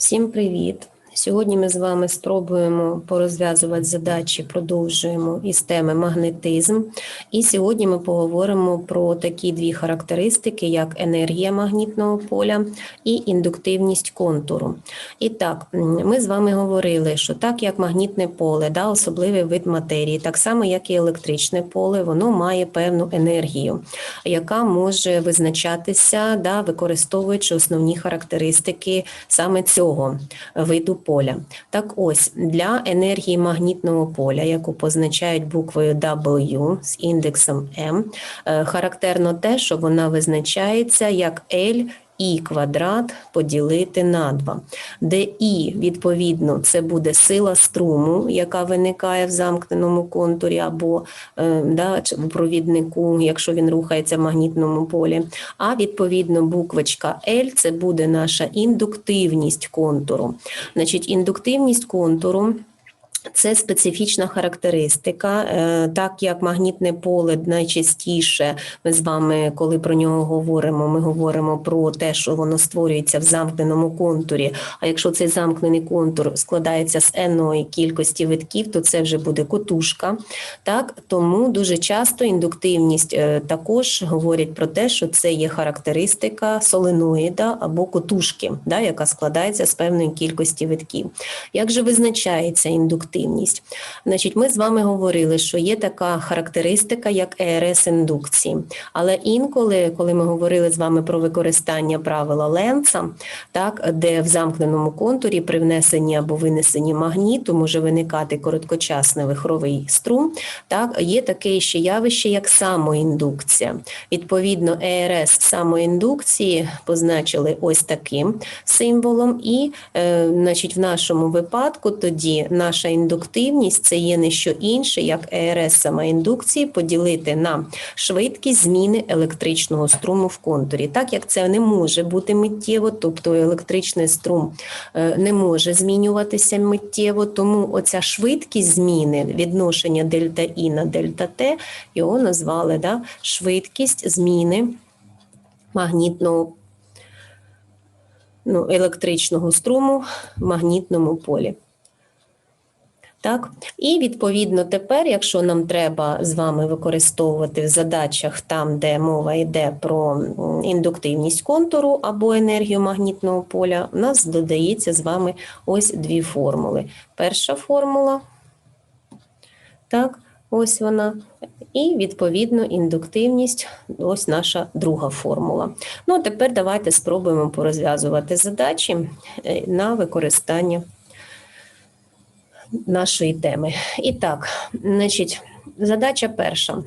Всім привіт! Сьогодні ми з вами спробуємо порозв'язувати задачі, продовжуємо із теми магнетизм. І сьогодні ми поговоримо про такі дві характеристики, як енергія магнітного поля і індуктивність контуру. І так, ми з вами говорили, що так як магнітне поле, да, особливий вид матерії, так само як і електричне поле, воно має певну енергію, яка може визначатися, да, використовуючи основні характеристики саме цього виду поля. Так ось для енергії магнітного поля, яку позначають буквою W з індексом M, е, характерно те, що вона визначається як L і квадрат поділити на 2, де І, відповідно, це буде сила струму, яка виникає в замкненому контурі або е, да, в провіднику, якщо він рухається в магнітному полі. А відповідно буквочка L це буде наша індуктивність контуру. Значить, індуктивність контуру. Це специфічна характеристика, Е, так як магнітне поле найчастіше ми з вами, коли про нього говоримо, ми говоримо про те, що воно створюється в замкненому контурі. А якщо цей замкнений контур складається з енної кількості витків, то це вже буде котушка. Так тому дуже часто індуктивність е, також говорять про те, що це є характеристика соленоїда або котушки, да, яка складається з певної кількості витків. Як же визначається індуктивність? Значить, ми з вами говорили, що є така характеристика, як ЕРС індукції. Але інколи, коли ми говорили з вами про використання правила Ленца, так, де в замкненому контурі при внесенні або винесенні магніту може виникати короткочасний вихровий струм, так, є таке ще явище, як самоіндукція. Відповідно, ЕРС самоіндукції позначили ось таким символом, і е, значить, в нашому випадку тоді наша індуктивність це є не що інше, як ЕРС самоіндукції поділити на швидкість зміни електричного струму в контурі. Так як це не може бути миттєво, тобто електричний струм е, не може змінюватися миттєво, тому оця швидкість зміни відношення дельта І на дельта Т, його назвали да, швидкість зміни магнітного ну, електричного струму в магнітному полі. Так, і відповідно тепер, якщо нам треба з вами використовувати в задачах там, де мова йде про індуктивність контуру або енергію магнітного поля, у нас додається з вами ось дві формули. Перша формула, так, ось вона. І відповідно індуктивність, ось наша друга формула. Ну, а тепер давайте спробуємо порозв'язувати задачі е, на використання нашої теми. І так, значить, задача перша.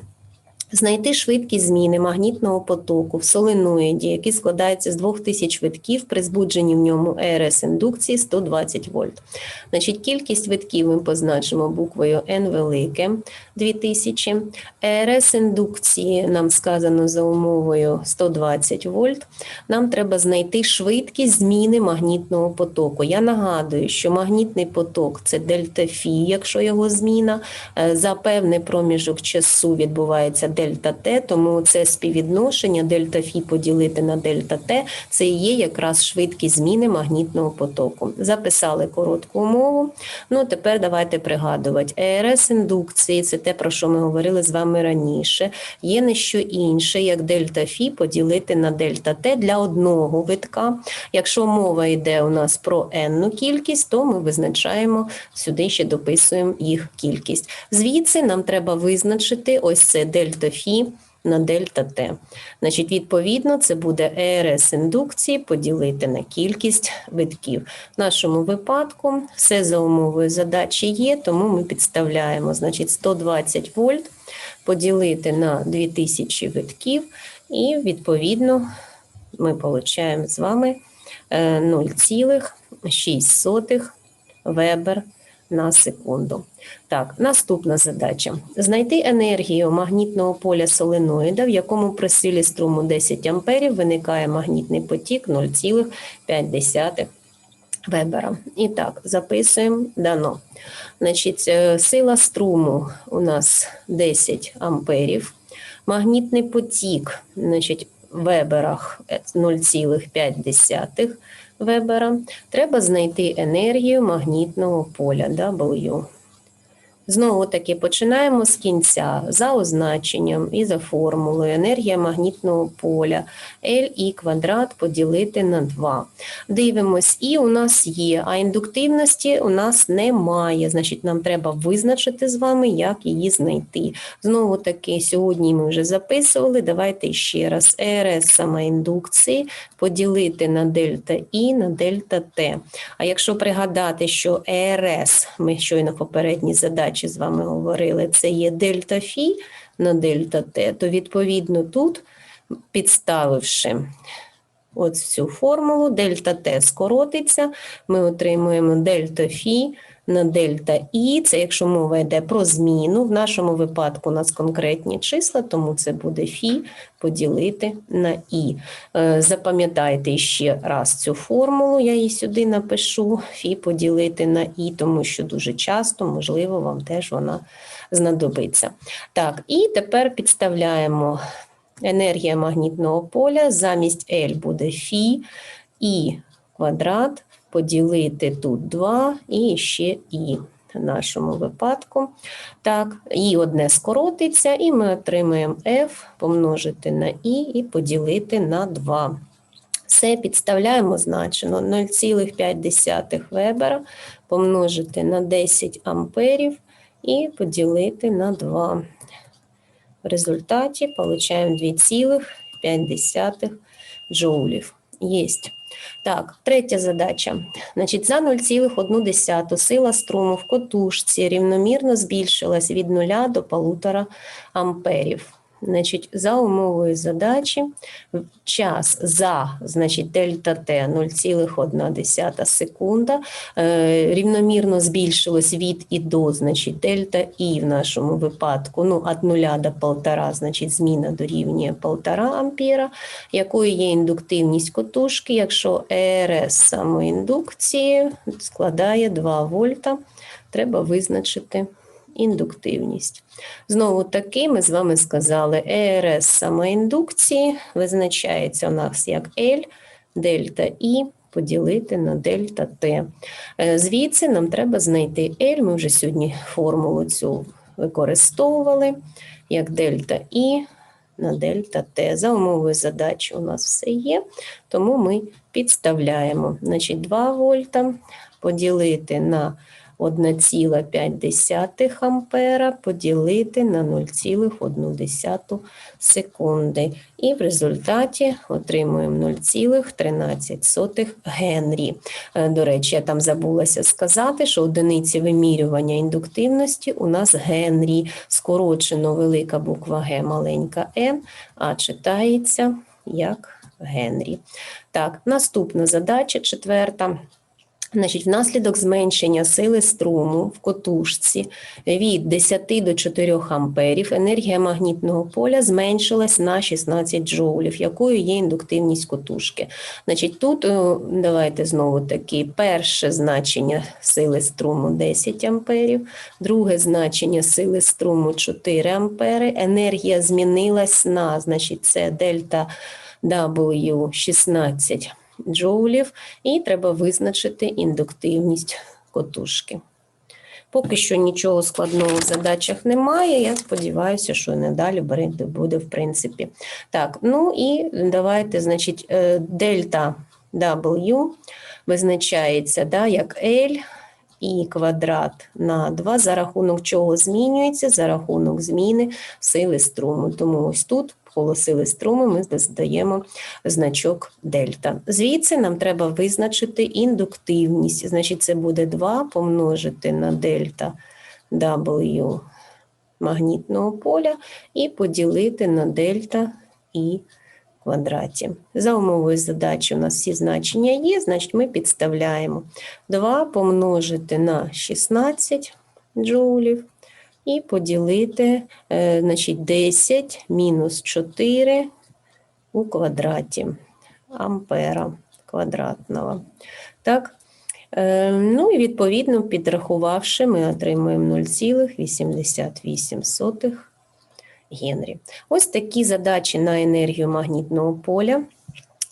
Знайти швидкість зміни магнітного потоку в соленоїді, який складається з 2000 витків, при збудженні в ньому ЕРС індукції 120 вольт. Значить, кількість витків ми позначимо буквою N велике 2000. ЕРС індукції нам сказано за умовою 120 вольт. Нам треба знайти швидкість зміни магнітного потоку. Я нагадую, що магнітний поток це дельта Фі, якщо його зміна. Е, За певний проміжок часу відбувається дельта Т, тому це співвідношення дельта Фі поділити на дельта Т, це і є якраз швидкість зміни магнітного потоку. Записали коротку умову. Ну, тепер давайте пригадувати. ЕРС індукції це те, про що ми говорили з вами раніше. Є не що інше, як дельта Фі поділити на дельта Т для одного витка. Якщо мова йде у нас про n кількість, то ми визначаємо сюди ще дописуємо їх кількість. Звідси нам треба визначити ось це дельта Фі на дельта Т. Значить, відповідно, це буде ЕРС індукції поділити на кількість витків. В нашому випадку все за умовою задачі є, тому ми підставляємо значить, 120 вольт поділити на 2000 витків, і відповідно ми отримаємо з вами е, 0,6 вебер на секунду. Так, наступна задача. Знайти енергію магнітного поля соленоїда, в якому при силі струму 10 амперів виникає магнітний потік 0,5 вебера. І так, записуємо дано. Значить, е, сила струму у нас 10 амперів. Магнітний потік, значить, в веберах е, 0,5 Вебера, треба знайти енергію магнітного поля W. Знову таки починаємо з кінця за означенням і за формулою енергія магнітного поля L квадрат поділити на 2. Дивимось, і у нас є, а індуктивності у нас немає. Значить, нам треба визначити з вами, як її знайти. Знову таки, сьогодні ми вже записували. Давайте ще раз. РС самоіндукції поділити на дельта І на дельта Т. А якщо пригадати, що ЕРС, ми щойно в попередній задачі з вами говорили, це є дельта Фі на дельта Т, то відповідно тут, підставивши от цю формулу, дельта Т скоротиться, ми отримуємо дельта Фі на дельта І, це якщо мова йде про зміну, в нашому випадку у нас конкретні числа, тому це буде Фі поділити на І. Е, Запам'ятайте ще раз цю формулу, я її сюди напишу, Фі поділити на І, тому що дуже часто, можливо, вам теж вона знадобиться. Так, і тепер підставляємо енергія магнітного поля, замість L буде Фі, І квадрат, поділити тут 2 і ще І в нашому випадку. Так, І одне скоротиться, і ми отримаємо F помножити на І і поділити на 2. Все підставляємо значено 0,5 Вебера помножити на 10 амперів і поділити на 2. В результаті получаємо 2,5 джоулів. Єсть. Так, третя задача. Значить, за 0,1 сила струму в котушці рівномірно збільшилась від 0 до 1,5 амперів. Значить, за умовою задачі час за значить, дельта Т 0,1 секунда е, рівномірно збільшилось від і до, значить, дельта І в нашому випадку, ну, від 0 до 1,5, значить, зміна дорівнює 1,5 ампера, якою є індуктивність котушки, якщо ЕРС самоіндукції складає 2 вольта, треба визначити індуктивність. Знову таки, ми з вами сказали, ЕРС самоіндукції визначається у нас як L, дельта І поділити на дельта Т. Е, Звідси нам треба знайти L, ми вже сьогодні формулу цю використовували, як дельта І на дельта Т. За умовою задачі у нас все є, тому ми підставляємо. Значить, 2 вольта поділити на 1,5 ампера поділити на 0,1 секунди. І в результаті отримуємо 0,13 Генрі. Е, До речі, я там забулася сказати, що одиниці вимірювання індуктивності у нас Генрі, скорочено велика буква Г, маленька Н, а читається як Генрі. Так, наступна задача, четверта. Значить, внаслідок зменшення сили струму в котушці від 10 до 4 амперів енергія магнітного поля зменшилась на 16 джоулів, якою є індуктивність котушки. Значить, тут е, давайте знову таки перше значення сили струму 10 амперів, друге значення сили струму 4 ампери. Енергія змінилась на, значить, це дельта W 16 джоулів, і треба визначити індуктивність котушки. Поки що нічого складного в задачах немає. Я сподіваюся, що не далі буде, в принципі. Так, ну і давайте, значить, е, дельта W визначається да, як L і квадрат на 2, за рахунок чого змінюється, за рахунок зміни сили струму. Тому ось тут коло сили струму ми додаємо значок дельта. Звідси нам треба визначити індуктивність. Значить, це буде 2 помножити на дельта W магнітного поля і поділити на дельта І квадраті. За умовою задачі у нас всі значення є, значить ми підставляємо 2 помножити на 16 джоулів і поділити е, значить, 10 мінус 4 у квадраті ампера квадратного. Так? Е, ну і відповідно, підрахувавши, ми отримуємо 0,88 Генрі. Ось такі задачі на енергію магнітного поля.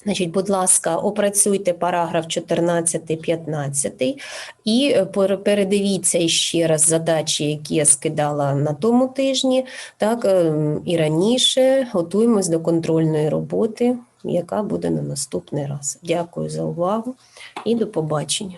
Значить, будь ласка, опрацюйте параграф 14-15 і е, передивіться ще раз задачі, які я скидала на тому тижні, так е, і раніше готуємось до контрольної роботи, яка буде на наступний раз. Дякую за увагу і до побачення.